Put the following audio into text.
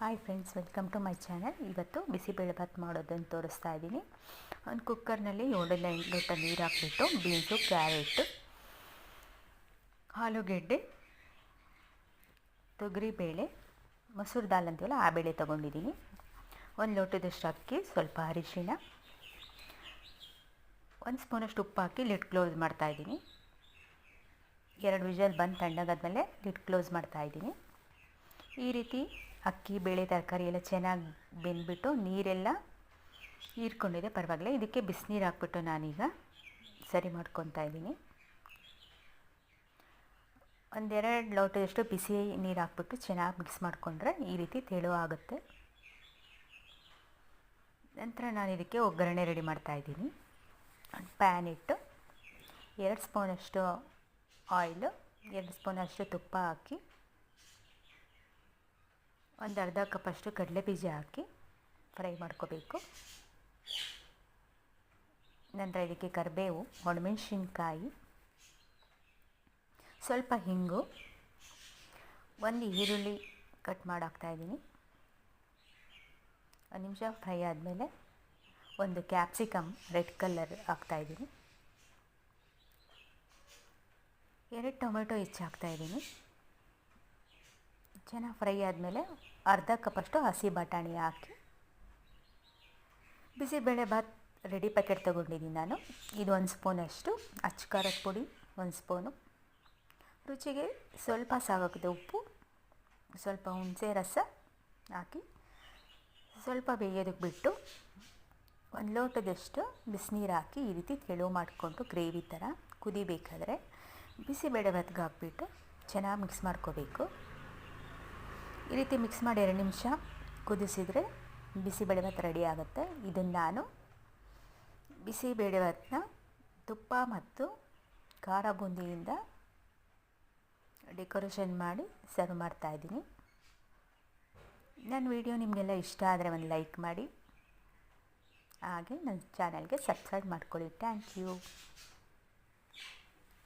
Hi friends welcome to my channel ಇವತ್ತು ಬಿಸಿಬೇಳೆಭಾತ್ ಮಾಡೋದನ್ನು ತೋರಿಸ್ತಾ ಇದ್ದೀನಿ. ಒಂದು ಕುಕ್ಕರ್ನಲ್ಲಿ ಏಳರಿಂದ ಎಂಟು ಲೋಟ ನೀರು ಹಾಕ್ಬಿಟ್ಟು, ಬೀನ್ಸು, ಕ್ಯಾರೆಟು, ಆಲೂಗೆಡ್ಡೆ, ತೊಗರಿಬೇಳೆ, ಮೊಸರು ದಾಲ್ ಅಂತೀವಲ್ಲ ಆ ಬೇಳೆ ತೊಗೊಂಡಿದ್ದೀನಿ. ಒಂದು ಲೋಟದಷ್ಟು ಅಕ್ಕಿ, ಸ್ವಲ್ಪ ಅರಿಶಿಣ, ಒಂದು ಸ್ಪೂನಷ್ಟು ಉಪ್ಪು ಹಾಕಿ ಲಿಡ್ ಕ್ಲೋಸ್ ಮಾಡ್ತಾಯಿದ್ದೀನಿ ಎರಡು ವಿಷಲ್ ಬಂದು ತಣ್ಣಗಾದ್ಮೇಲೆ ಲಿಡ್ ಕ್ಲೋಸ್ ಮಾಡ್ತಾಯಿದ್ದೀನಿ ಈ ರೀತಿ ಅಕ್ಕಿ, ಬೇಳೆ, ತರಕಾರಿ ಎಲ್ಲ ಚೆನ್ನಾಗಿ ಬೆಂದ್ಬಿಟ್ಟು ನೀರೆಲ್ಲ ಹೀರ್ಕೊಂಡಿದೆ. ಪರವಾಗಿಲ್ಲ. ಇದಕ್ಕೆ ಬಿಸಿನೀರು ಹಾಕ್ಬಿಟ್ಟು ನಾನೀಗ ಸರಿ ಮಾಡ್ಕೊತಾ ಇದ್ದೀನಿ. ಒಂದೆರಡು ಲೋಟದಷ್ಟು ಬಿಸಿ ನೀರು ಹಾಕ್ಬಿಟ್ಟು ಚೆನ್ನಾಗಿ ಮಿಕ್ಸ್ ಮಾಡಿಕೊಂಡ್ರೆ ಈ ರೀತಿ ತೆಳು ಆಗುತ್ತೆ. ನಂತರ ನಾನು ಇದಕ್ಕೆ ಒಗ್ಗರಣೆ ರೆಡಿ ಮಾಡ್ತಾಯಿದ್ದೀನಿ ಪ್ಯಾನ್ ಇಟ್ಟು ಎರಡು ಸ್ಪೂನಷ್ಟು ಆಯಿಲು, ಎರಡು ಸ್ಪೂನಷ್ಟು ತುಪ್ಪ ಹಾಕಿ ಒಂದು ಅರ್ಧ ಕಪ್ಪಷ್ಟು ಕಡಲೆ ಬೀಜ ಹಾಕಿ ಫ್ರೈ ಮಾಡ್ಕೋಬೇಕು. ನಂತರ ಇದಕ್ಕೆ ಕರಿಬೇವು, ಒಣಮೆಣಸಿನ್ಕಾಯಿ, ಸ್ವಲ್ಪ ಹಿಂಗು, ಒಂದು ಈರುಳ್ಳಿ ಕಟ್ ಮಾಡಾಕ್ತಾಯಿದ್ದೀನಿ ಒಂದು ನಿಮಿಷ ಫ್ರೈ ಆದಮೇಲೆ ಒಂದು ಕ್ಯಾಪ್ಸಿಕಮ್ ರೆಡ್ ಕಲರ್ ಹಾಕ್ತಾಯಿದ್ದೀನಿ ಎರಡು ಟೊಮೆಟೊ ಹೆಚ್ಚು ಹಾಕ್ತಾಯಿದ್ದೀನಿ ಚೆನ್ನಾಗಿ ಫ್ರೈ ಆದಮೇಲೆ ಅರ್ಧ ಕಪ್ಪಷ್ಟು ಹಸಿ ಬಟಾಣಿ ಹಾಕಿ, ಬಿಸಿಬೇಳೆ ಭಾತ್ ರೆಡಿ ಪ್ಯಾಕೆಟ್ ತೊಗೊಂಡಿದ್ದೀನಿ ನಾನು. ಇದು ಒಂದು ಸ್ಪೂನಷ್ಟು ಅಚ್ಚ ಖಾರದ ಪುಡಿ ಒಂದು ಸ್ಪೂನು ರುಚಿಗೆ ಸ್ವಲ್ಪ ಸಾಕಾಗುತ್ತೆ ಉಪ್ಪು, ಸ್ವಲ್ಪ ಹುಣಸೆ ರಸ ಹಾಕಿ, ಸ್ವಲ್ಪ ಬೇಯೋದಕ್ಕೆ ಬಿಟ್ಟು ಒಂದು ಲೋಟದಷ್ಟು ಬಿಸಿನೀರು ಹಾಕಿ ಈ ರೀತಿ ತೆಳು ಮಾಡಿಕೊಂಡು ಗ್ರೇವಿ ಥರ ಕುದಿಬೇಕಾದ್ರೆ ಬಿಸಿಬೇಳೆ ಭಾತ್ಗೆ ಹಾಕ್ಬಿಟ್ಟು ಚೆನ್ನಾಗಿ ಮಿಕ್ಸ್ ಮಾಡ್ಕೋಬೇಕು. ಈ ರೀತಿ ಮಿಕ್ಸ್ ಮಾಡಿ ಎರಡು ನಿಮಿಷ ಕುದಿಸಿದರೆ ಬಿಸಿಬೇಳೆ ಭಾತ್ ರೆಡಿ ಆಗುತ್ತೆ. ಇದನ್ನು ನಾನು ಬಿಸಿಬೇಳೆ ಭಾತನ್ನ ತುಪ್ಪ ಮತ್ತು ಖಾರ ಬೂಂದಿಯಿಂದ ಡೆಕೋರೇಷನ್ ಮಾಡಿ ಸರ್ವ್ ಮಾಡ್ತಾಯಿದ್ದೀನಿ ನನ್ನ ವಿಡಿಯೋ ನಿಮಗೆಲ್ಲ ಇಷ್ಟ ಆದರೆ ಒಂದು ಲೈಕ್ ಮಾಡಿ. ಹಾಗೆ ನನ್ನ ಚಾನಲ್ಗೆ ಸಬ್ಸ್ಕ್ರೈಬ್ ಮಾಡ್ಕೊಳ್ಳಿ. Thank you